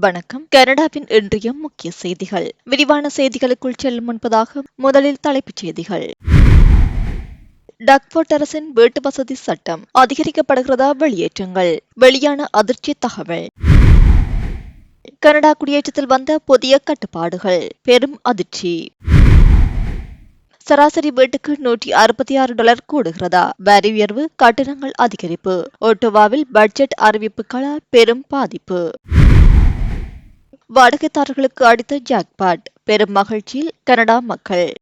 வணக்கம். கனடாவின் இன்றைய முக்கிய செய்திகள். விரிவான செய்திகளுக்குள் செல்லும் முன்பதாக முதலில் தலைப்புச் செய்திகள். டக்வர்ட் அரசின் வீட்டு வசதி சட்டம் அதிகரிக்கப்படுகிறதா வெளியேற்றங்கள்? வெளியான அதிர்ச்சி தகவல். கனடா குடியேற்றத்தில் வந்த புதிய கட்டுப்பாடுகள் பெரும் அதிர்ச்சி. சராசரி வீட்டுக்கு நூற்றி அறுபத்தி ஆறு டாலர் கூடுகிறதா? வரி உயர்வு கட்டணங்கள் அதிகரிப்பு. ஒட்டோவாவில் பட்ஜெட் அறிவிப்புகளால் பெரும் பாதிப்பு. வாடகைதாரர்களுக்கு அடித்த ஜாக்பாட் பெரும் மகிழ்ச்சியில் கனடா மக்கள்.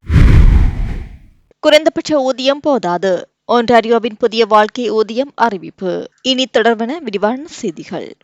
குறைந்தபட்ச ஊதியம் போதாது. ஒன்டாரியோவின் புதிய வாழ்க்கை ஊதியம் அறிவிப்பு. இனி தொடர்பான விரிவான செய்திகள்.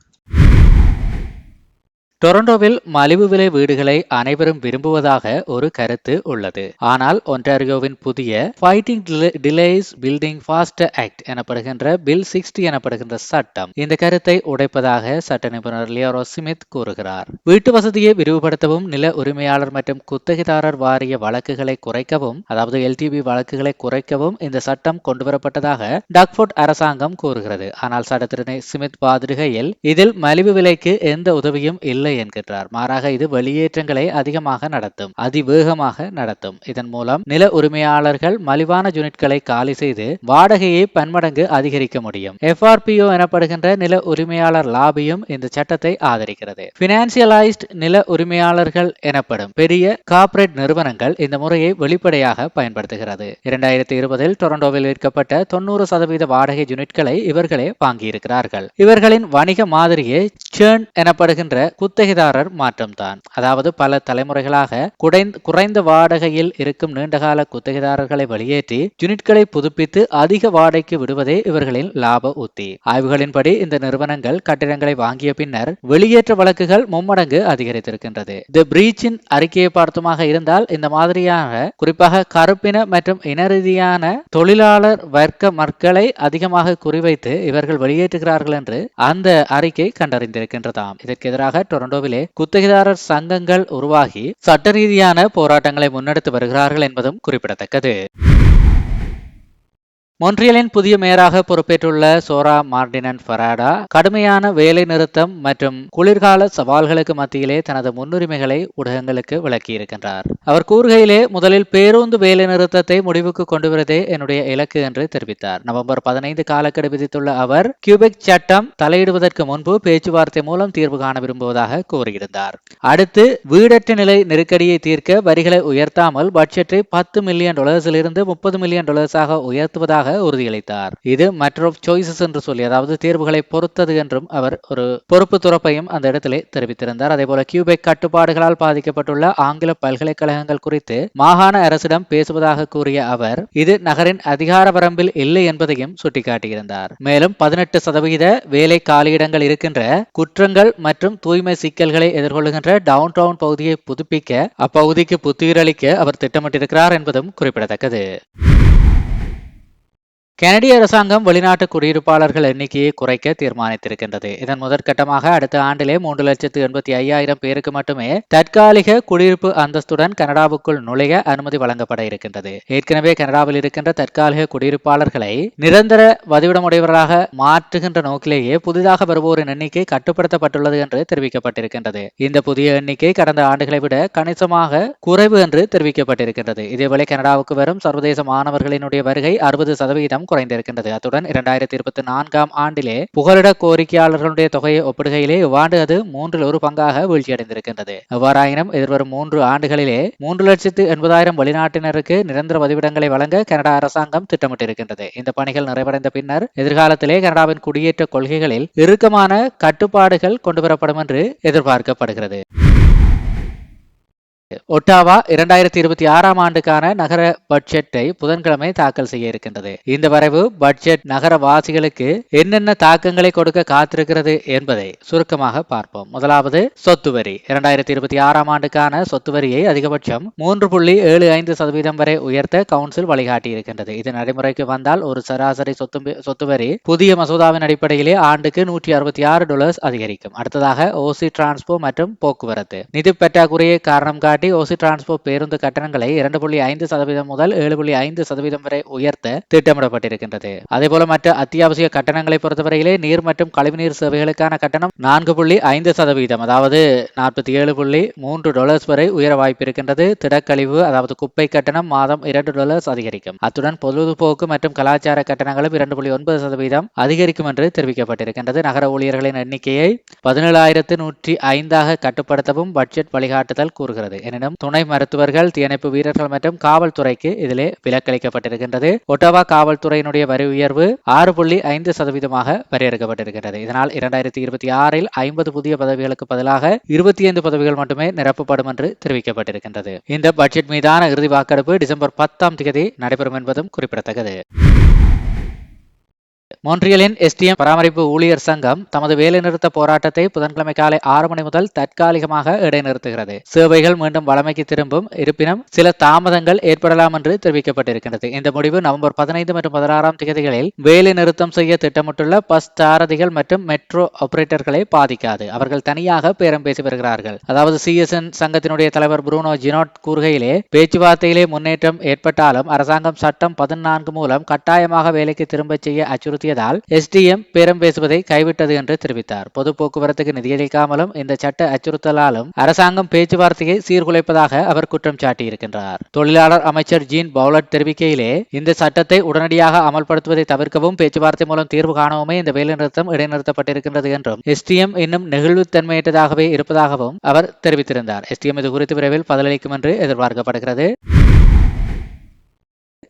டொரண்டோவில் மலிவு விலை வீடுகளை அனைவரும் விரும்புவதாக ஒரு கருத்து உள்ளது. ஆனால் ஒன்டாரியோவின் புதிய fighting delays building fast act எனப்படுகின்ற பில் சிக்ஸ்டி எனப்படுகின்ற சட்டம் இந்த கருத்தை உடைப்பதாக சட்ட நிபுணர் லியோரோ ஸ்மித் கூறுகிறார். வீட்டு வசதியை விரிவுபடுத்தவும் நில உரிமையாளர் மற்றும் குத்தகைதாரர் வாரிய வழக்குகளை குறைக்கவும் அதாவது எல்டிபி வழக்குகளை குறைக்கவும் இந்த சட்டம் கொண்டுவரப்பட்டதாக டக்ஃபோர்ட் அரசாங்கம் கூறுகிறது. ஆனால் சட்டத்திறனை ஸ்மித் வாதிடுகையில் இதில் மலிவு விலைக்கு எந்த உதவியும் இல்லை இல்லை என்கின்றார். மாறாக இது வெளியேற்றங்களை அதிகமாக நடத்தும் அதிவேகமாக நடத்தும். இதன் மூலம் நில உரிமையாளர்கள் மலிவான யூனிட்களை காலி செய்து வாடகையை பன்மடங்கு அதிகரிக்க முடியும். எஃப்ஆர்பிஓ எனப்படுகின்ற நில உரிமையாளர் லாபியும் இந்த சட்டத்தை ஆதரிக்கிறது. பினான்சியலைஸ்ட் நில உரிமையாளர்கள் எனப்படும் பெரிய கார்ப்பரேட் நிறுவனங்கள் இந்த முறையை வெளிப்படையாக பயன்படுத்துகிறது. இரண்டாயிரத்தி இருபதில் டொரண்டோவில் விற்கப்பட்ட தொண்ணூறு சதவீத வாடகை யூனிட்களை இவர்களே வாங்கியிருக்கிறார்கள். இவர்களின் வணிக மாதிரியே சேர்ன் எனப்படுகின்ற குத்த குத்தகைதாரர் மாற்றம்தான். அதாவது பல தலைமுறைகளாக குறைந்த வாடகையில் இருக்கும் நீண்டகால குத்தகைதாரர்களை வெளியேற்றி யூனிட்களை புதுப்பித்து அதிக வாடகைக்கு விடுவதே இவர்களின் லாப உத்தி. ஆய்வுகளின்படி இந்த நிறுவனங்கள் கட்டிடங்களை வாங்கிய பின்னர் வெளியேற்ற வழக்குகள் மும்மடங்கு அதிகரித்திருக்கின்றது. தி பிரீச்சின் அறிக்கையை பார்த்துமாக இருந்தால் இந்த மாதிரியாக குறிப்பாக கருப்பின மற்றும் இனரீதியான தொழிலாளர் வர்க்க மக்களை அதிகமாக குறிவைத்து இவர்கள் வெளியேற்றுகிறார்கள் என்று அந்த அறிக்கை கண்டறிந்திருக்கின்றதாம். இதற்கு எதிராக டொரண்டோவிலே குத்தகைதாரர் சங்கங்கள் உருவாகி சட்ட ரீதியான போராட்டங்களை முன்னெடுத்து வருகிறார்கள் என்பதும் குறிப்பிடத்தக்கது. மொன்றியலின் புதிய மேயராக பொறுப்பேற்றுள்ள சோரா மார்டினன் ஃபராடா கடுமையான வேலை நிறுத்தம் மற்றும் குளிர்கால சவால்களுக்கு மத்தியிலே தனது முன்னுரிமைகளை ஊடகங்களுக்கு விளக்கியிருக்கின்றார். அவர் கூறுகையிலே முதலில் பேருந்து வேலை நிறுத்தத்தை முடிவுக்கு கொண்டுவரதே என்னுடைய இலக்கு என்று தெரிவித்தார். நவம்பர் பதினைந்து காலக்கெடு விதித்துள்ள அவர் கியூபெக் சட்டம் தலையிடுவதற்கு முன்பு பேச்சுவார்த்தை மூலம் தீர்வு காண விரும்புவதாக கூறியிருந்தார். அடுத்து வீடற்ற நிலை நெருக்கடியை தீர்க்க வரிகளை உயர்த்தாமல் பட்ஜெட்டை பத்து மில்லியன் டாலர்ஸிலிருந்து முப்பது மில்லியன் டாலர்ஸாக உயர்த்துவதாக உறுதியளித்தார். இது மற்ற சாய்ஸஸ் என்று சொல்லி அதாவது தேர்வுகளை பொறுத்தது என்றும் அவர் ஒரு பொறுப்பு துறப்பையும் அந்த இடத்திலே தெரிவித்திருந்தார். அதே போல கியூபெக் கட்டுப்பாடுகளால் பாதிக்கப்பட்டுள்ள ஆங்கில பல்கலைக்கழகங்கள் குறித்து மாகாண அரசிடம் பேசுவதாக கூறிய அவர் இது நகரின் அதிகார வரம்பில் இல்லை என்பதையும் சுட்டிக்காட்டியிருந்தார். மேலும் பதினெட்டு சதவீத வேலை காலியிடங்கள் இருக்கின்ற குற்றங்கள் மற்றும் தூய்மை சிக்கல்களை எதிர்கொள்கின்ற டவுன் டவுன் பகுதியை புதுப்பிக்க அப்பகுதிக்கு புத்துயிரளிக்க அவர் திட்டமிட்டிருக்கிறார் என்பதும் குறிப்பிடத்தக்கது. கனடிய அரசாங்கம் வெளிநாட்டு குடியிருப்பாளர்கள் எண்ணிக்கையை குறைக்க தீர்மானித்திருக்கின்றது. இதன் முதற்கட்டமாக அடுத்த ஆண்டிலே மூன்று லட்சத்து எண்பத்தி ஐயாயிரம் பேருக்கு மட்டுமே தற்காலிக குடியிருப்பு அந்தஸ்துடன் கனடாவுக்குள் நுழைய அனுமதி வழங்கப்பட இருக்கின்றது. ஏற்கனவே கனடாவில் இருக்கின்ற தற்காலிக குடியிருப்பாளர்களை நிரந்தர வதிவிடமுடையவராக மாற்றுகின்ற நோக்கிலேயே புதிதாக வருவோரின் எண்ணிக்கை கட்டுப்படுத்தப்பட்டுள்ளது என்று தெரிவிக்கப்பட்டிருக்கின்றது. இந்த புதிய எண்ணிக்கை கடந்த ஆண்டுகளை விட கணிசமாக குறைவு என்று தெரிவிக்கப்பட்டிருக்கின்றது. இதேவேளை கனடாவுக்கு வரும் சர்வதேச மாணவர்களினுடைய வருகை அறுபது சதவீதம் குறைந்திருக்கின்றது. அத்துடன் இரண்டாயிரத்தி இருபத்தி நான்காம் ஆண்டிலே புகலிட கோரிக்கையாளர்களுடைய தொகையை ஒப்பிடுகையிலே இவ்வாண்டு அது மூன்றில் ஒரு பங்காக வீழ்ச்சியடைந்திருக்கின்றது. எவ்வாறாயினும் எதிர்வரும் மூன்று ஆண்டுகளிலே மூன்று லட்சத்து எண்பதாயிரம் வெளிநாட்டினருக்கு நிரந்தர பதிவிடங்களை வழங்க கனடா அரசாங்கம் திட்டமிட்டிருக்கின்றது. இந்த பணிகள் நிறைவடைந்த பின்னர் எதிர்காலத்திலே கனடாவின் குடியேற்ற கொள்கைகளில் இறுக்கமான கட்டுப்பாடுகள் கொண்டுவரப்படும் என்று எதிர்பார்க்கப்படுகிறது. ஒட்டாவா இரண்டாயிரத்தி இருபத்தி ஆறாம் ஆண்டுக்கான நகர பட்ஜெட்டை புதன்கிழமை தாக்கல் செய்ய இருக்கின்றது. இந்த வரைவு பட்ஜெட் நகரவாசிகளுக்கு என்னென்ன தாக்கங்களை கொடுக்க காத்திருக்கிறது என்பதை சுருக்கமாக பார்ப்போம். முதலாவது சொத்து வரி. இரண்டாயிரத்தி இருபத்தி ஆறாம் ஆண்டுக்கான சொத்து வரியை அதிகபட்சம் மூன்று புள்ளி ஏழு ஐந்து சதவீதம் வரை உயர்த்த கவுன்சில் வழிகாட்டி இருக்கின்றது இது நடைமுறைக்கு வந்தால் ஒரு சராசரி சொத்து சொத்து வரி புதிய மசோதாவின் அடிப்படையிலே ஆண்டுக்கு நூற்றி அறுபத்தி ஆறு டாலர்ஸ் அதிகரிக்கும். அடுத்ததாக ஓசி டிரான்ஸ்போ மற்றும் போக்குவரத்து. நிதி பற்றாக்குறையை காரணம் காட்டி சுட்டிக்காட்டி ஓசி டிரான்ஸ்போர்ட் பேருந்து கட்டணங்களை இரண்டு புள்ளி ஐந்து சதவீதம் முதல் ஏழு புள்ளி ஐந்து சதவீதம் வரை உயர்த்த திட்டமிடப்பட்டிருக்கின்றது. அதேபோல மற்ற அத்தியாவசிய கட்டணங்களை பொறுத்தவரையிலே நீர் மற்றும் கழிவுநீர் சேவைகளுக்கான கட்டணம் நான்கு புள்ளி ஐந்து சதவீதம் அதாவது நாற்பத்தி ஏழு புள்ளி மூன்று டாலர்ஸ் வரை உயர வாய்ப்பிருக்கின்றது. திடக்கழிவு அதாவது குப்பை கட்டணம் மாதம் இரண்டு டாலர்ஸ் அதிகரிக்கும். அத்துடன் பொழுதுபோக்கு மற்றும் கலாச்சார கட்டணங்களும் இரண்டு புள்ளி ஒன்பது சதவீதம் அதிகரிக்கும் என்று தெரிவிக்கப்பட்டிருக்கின்றது. நகர ஊழியர்களின் எண்ணிக்கையை பதினேழாயிரத்து நூற்றி ஐந்தாக கட்டுப்படுத்தவும் பட்ஜெட் வழிகாட்டுதல் கூறுகிறது. எனினும் துணை மருத்துவர்கள் தீயணைப்பு வீரர்கள் மற்றும் காவல்துறைக்கு இதிலே விலக்களிக்கப்பட்டிருக்கின்றது. ஒட்டவா காவல்துறையினுடைய வரி உயர்வு ஆறு புள்ளி ஐந்து சதவீதமாக வரையறுக்கப்பட்டிருக்கிறது இதனால் இரண்டாயிரத்தி இருபத்தி ஆறில் ஐம்பது புதிய பதவிகளுக்கு பதிலாக இருபத்தி ஐந்து பதவிகள் மட்டுமே நிரப்பப்படும் என்று தெரிவிக்கப்பட்டிருக்கின்றது. இந்த பட்ஜெட் மீதான இறுதி வாக்கெடுப்பு டிசம்பர் பத்தாம் தேதி நடைபெறும் என்பதும் குறிப்பிடத்தக்கது. மொன்றியலின் எஸ்டிஎம் பராமரிப்பு ஊழியர் சங்கம் தமது வேலைநிறுத்த போராட்டத்தை புதன்கிழமை காலை ஆறு மணி முதல் தற்காலிகமாக இடைநிறுத்துகிறது. சேவைகள் மீண்டும் வழமைக்கு திரும்பும் இருப்பினும் சில தாமதங்கள் ஏற்படலாம் என்று தெரிவிக்கப்பட்டிருக்கிறது இந்த முடிவு நவம்பர் பதினைந்து மற்றும் பதினாறாம் தேதிகளில் வேலை நிறுத்தம் செய்ய திட்டமிட்டுள்ள பஸ் சாரதிகள் மற்றும் மெட்ரோ ஆபரேட்டர்களை பாதிக்காது. அவர்கள் தனியாக பேரம் பேசி வருகிறார்கள். அதாவது சிஎஸ்என் சங்கத்தினுடைய தலைவர் புரூனோ ஜினோட் கூறுகையிலே பேச்சுவார்த்தையிலே முன்னேற்றம் ஏற்பட்டாலும் அரசாங்கம் சட்டம் பதினான்கு மூலம் கட்டாயமாக வேலைக்கு திரும்பச் செய்ய அச்சுறுத்தியதால் எஸ்டிஎம் பேரம் பேசுவதை கைவிட்டது என்று தெரிவித்தார். பொது போக்குவரத்துக்கு நிதியளிக்காமலும் இந்த சட்ட அச்சுறுத்தலாலும் அரசாங்கம் பேச்சுவார்த்தையை சீர்குலைப்பதாக அவர் குற்றம் சாட்டியிருக்கின்றார். தொழிலாளர் அமைச்சர் ஜீன் பவுலட் தெரிவிக்கையிலே இந்த சட்டத்தை உடனடியாக அமல்படுத்துவதை தவிர்க்கவும் பேச்சுவார்த்தை மூலம் தீர்வு காணவுமே இந்த வேலைநிறுத்தம் இடைநிறுத்தப்பட்டிருக்கின்றது என்றும் எஸ்டிஎம் இன்னும் நெகிழ்வுத்தன்மையற்றதாகவே இருப்பதாகவும் அவர் தெரிவித்திருந்தார். எஸ்டிஎம் இது குறித்து விரைவில் பதிலளிக்கும் என்று எதிர்பார்க்கப்படுகிறது.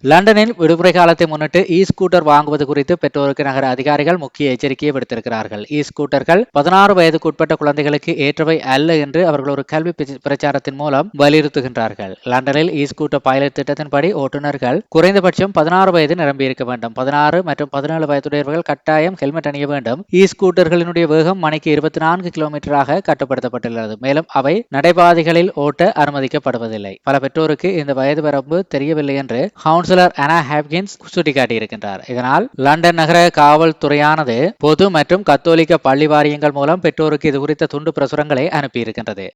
லண்டனில் விடுமுறை காலத்தை முன்னிட்டு இ ஸ்கூட்டர் வாங்குவது குறித்து பெற்றோருக்கு நகர அதிகாரிகள் முக்கிய எச்சரிக்கையை விடுத்திருக்கிறார்கள். இ ஸ்கூட்டர்கள் பதினாறு வயதுக்குட்பட்ட குழந்தைகளுக்கு ஏற்றவை அல்ல என்று அவர்கள் ஒரு கல்வி பிரச்சாரத்தின் மூலம் வலியுறுத்துகின்றார்கள். லண்டனில் இ ஸ்கூட்டர் பைலட் திட்டத்தின்படி ஓட்டுநர்கள் குறைந்தபட்சம் பதினாறு வயது நிரம்பியிருக்க வேண்டும். பதினாறு மற்றும் பதினேழு வயதுடையவர்கள் கட்டாயம் ஹெல்மெட் அணிய வேண்டும். இ ஸ்கூட்டர்களினுடைய வேகம் மணிக்கு இருபத்தி நான்கு கிலோமீட்டராக கட்டுப்படுத்தப்பட்டுள்ளது. மேலும் அவை நடைபாதைகளில் ஓட்ட அனுமதிக்கப்படுவதில்லை. பல பெற்றோருக்கு இந்த வயது வரம்பு தெரியவில்லை என்று கவுன்சிலர் அனா ஹாப்கின்ஸ் சுட்டிக்காட்டியிருக்கின்றார் இதனால் லண்டன் நகர காவல்துறையானது பொது மற்றும் கத்தோலிக்க பள்ளி வாரியங்கள் மூலம் பெற்றோருக்கு இது குறித்த துண்டு பிரசுரங்களை அனுப்பியிருக்கின்றது.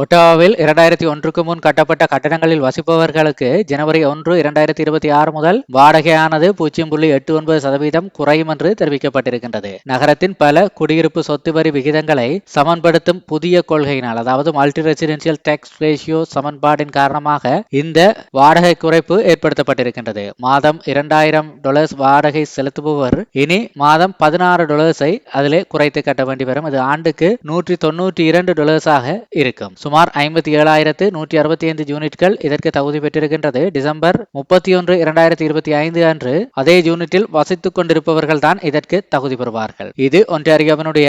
ஒட்டாவாவில் இரண்டாயிரத்தி ஒன்றுக்கு முன் கட்டப்பட்ட கட்டடங்களில் வசிப்பவர்களுக்கு ஜனவரி ஒன்று இரண்டாயிரத்தி இருபத்தி ஆறு முதல் வாடகையானது பூஜ்ஜியம் புள்ளி எட்டு ஒன்பது சதவீதம் குறையும் என்று தெரிவிக்கப்பட்டிருக்கின்றது. நகரத்தின் பல குடியிருப்பு சொத்து வரி விகிதங்களை சமன்படுத்தும் புதிய கொள்கையினால் அதாவது மல்டி ரெசிடென்சியல் டேக்ஸ் ரேஷியோ சமன்பாட்டின் காரணமாக இந்த வாடகை குறைப்பு ஏற்படுத்தப்பட்டிருக்கின்றது. மாதம் இரண்டாயிரம் டாலர்ஸ் வாடகை செலுத்துபவர் இனி மாதம் பதினாறு டாலர்ஸை அதிலே குறைத்து கட்ட வேண்டி வரும். இது ஆண்டுக்கு நூற்றி தொண்ணூற்றி இரண்டு டாலர்ஸாக இருக்கும். சுமார் ஐம்பத்தி ஏழாயிரத்து நூற்றி அறுபத்தி ஐந்து யூனிட்கள் இதற்கு தகுதி பெற்றிருக்கின்றது. டிசம்பர் முப்பத்தி ஒன்று இரண்டாயிரத்தி இருபத்தி ஐந்து அன்று அதே யூனிட்டில் வசித்துக் கொண்டிருப்பவர்கள் தான் இதற்கு தகுதி பெறுவார்கள். இது ஒன்றியவனுடைய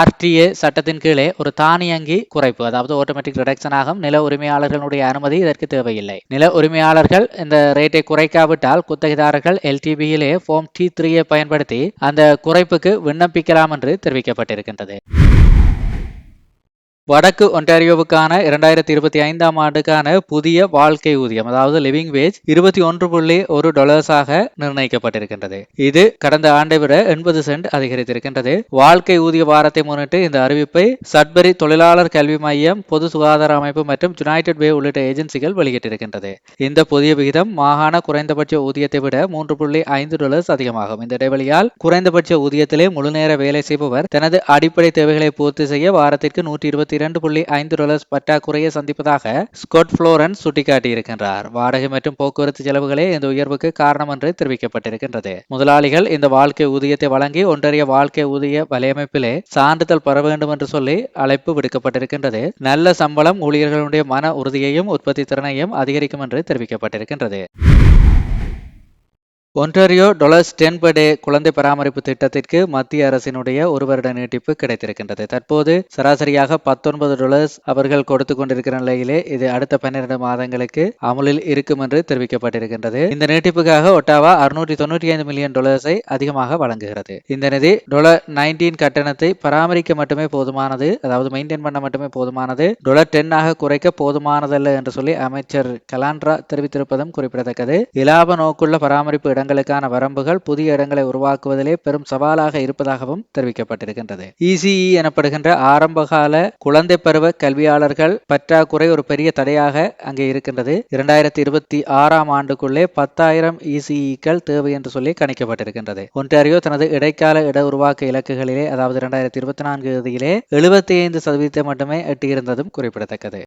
ஆர்டிஏ சட்டத்தின் கீழே ஒரு தானியங்கி குறைப்பு அதாவது ஆட்டோமேட்டிக் ரிடக்ஷன் ஆகும். நில உரிமையாளர்களுடைய அனுமதி இதற்கு தேவையில்லை. நில உரிமையாளர்கள் இந்த ரேட்டை குறைக்காவிட்டால் குத்தகைதாரர்கள் எல்டிபியிலே ஃபார்ம் டி த்ரீயை பயன்படுத்தி அந்த குறைப்புக்கு விண்ணப்பிக்கலாம் என்று தெரிவிக்கப்பட்டிருக்கின்றது. வடக்கு ஒன்டாரியோவுக்கான இரண்டாயிரத்தி இருபத்தி ஐந்தாம் ஆண்டுக்கான புதிய வாழ்க்கை ஊதியம் அதாவது லிவிங் வேஜ் இருபத்தி ஒன்று புள்ளி ஒரு டாலர்ஸாக நிர்ணயிக்கப்பட்டிருக்கின்றது. இது கடந்த ஆண்டை விட எண்பது சென்ட் அதிகரித்திருக்கின்றது. வாழ்க்கை ஊதிய வாரத்தை முன்னிட்டு இந்த அறிவிப்பை சட்பரி தொழிலாளர் கல்வி மையம் பொது சுகாதார அமைப்பு மற்றும் யுனைடெட் வே உள்ளிட்ட ஏஜென்சிகள் வெளியிட்டிருக்கின்றது. இந்த புதிய விகிதம் மாகாண குறைந்தபட்ச ஊதியத்தை விட மூன்று புள்ளி ஐந்து டாலர்ஸ் அதிகமாகும். இந்த இடைவெளியால் குறைந்தபட்ச ஊதியத்திலே முழுநேர வேலை செய்பவர் தனது அடிப்படை தேவைகளை பூர்த்தி செய்ய வாரத்திற்கு நூற்றி இருபத்தி இரண்டு புள்ளி ஐந்து டாலர்ஸ் பற்றாக்குறையை சந்திப்பதாக ஸ்காட் புளோரன்ஸ் சுட்டிக்காட்டியிருக்கின்றார். வாடகை மற்றும் போக்குவரத்து செலவுகளே இந்த உயர்வுக்கு காரணம் என்று தெரிவிக்கப்பட்டிருக்கின்றது. முதலாளிகள் இந்த வாழ்க்கை ஊதியத்தை வழங்கி ஒன்றறிய வாழ்க்கை ஊதிய வலையமைப்பிலே சான்றிதழ் பெற வேண்டும் என்று சொல்லி அழைப்பு விடுக்கப்பட்டிருக்கின்றது. நல்ல சம்பளம் ஊழியர்களுடைய மன உறுதியையும் உற்பத்தி திறனையும் அதிகரிக்கும் என்று தெரிவிக்கப்பட்டிருக்கின்றது. ஒன்டாரியோ டொலர்ஸ் டென் per குழந்தை பராமரிப்பு திட்டத்திற்கு மத்திய அரசினுடைய ஒரு வருட நீட்டிப்பு கிடைத்திருக்கின்றது. தற்போது சராசரியாக பத்தொன்பது டொலர்ஸ் அவர்கள் கொடுத்து கொண்டிருக்கிற நிலையிலே இது அடுத்த பன்னிரண்டு மாதங்களுக்கு அமலில் இருக்கும் என்று தெரிவிக்கப்பட்டிருக்கின்றது. இந்த நீட்டிப்புக்காக ஒட்டாவா அறுநூற்றி தொண்ணூற்றி ஐந்து மில்லியன் டொலர்ஸை அதிகமாக வழங்குகிறது. இந்த நிதி டொலர் நைன்டீன் கட்டணத்தை பராமரிக்க மட்டுமே போதுமானது அதாவது மெயின்டைன் பண்ண மட்டுமே போதுமானது டொலர் டென் ஆக குறைக்க போதுமானதல்ல என்று சொல்லி அமைச்சர் கலாண்ட்ரா தெரிவித்திருப்பதும் குறிப்பிடத்தக்கது. இலாப நோக்குள்ள பராமரிப்பு இடங்களுக்கான வரம்புகள் புதிய இடங்களை உருவாக்குவதிலே பெரும் சவாலாக இருப்பதாகவும் தெரிவிக்கப்பட்டிருக்கின்றது. இசிஇ எனப்படுகின்ற ஆரம்பகால குழந்தை பருவ கல்வியாளர்கள் பற்றாக்குறை ஒரு பெரிய தடையாக அங்கே இருக்கின்றது. இரண்டாயிரத்தி இருபத்தி ஆறாம் ஆண்டுக்குள்ளே பத்தாயிரம் இசிஇக்கள் தேவை என்று சொல்லி கணிக்கப்பட்டிருக்கின்றது. ஒன்றாரியோ தனது இடைக்கால இட உருவாக்க இலக்குகளிலே அதாவது இரண்டாயிரத்தி இருபத்தி நான்கு இறுதியிலே எழுபத்தி ஐந்து சதவீதத்தை மட்டுமே எட்டியிருந்ததும் குறிப்பிடத்தக்கது.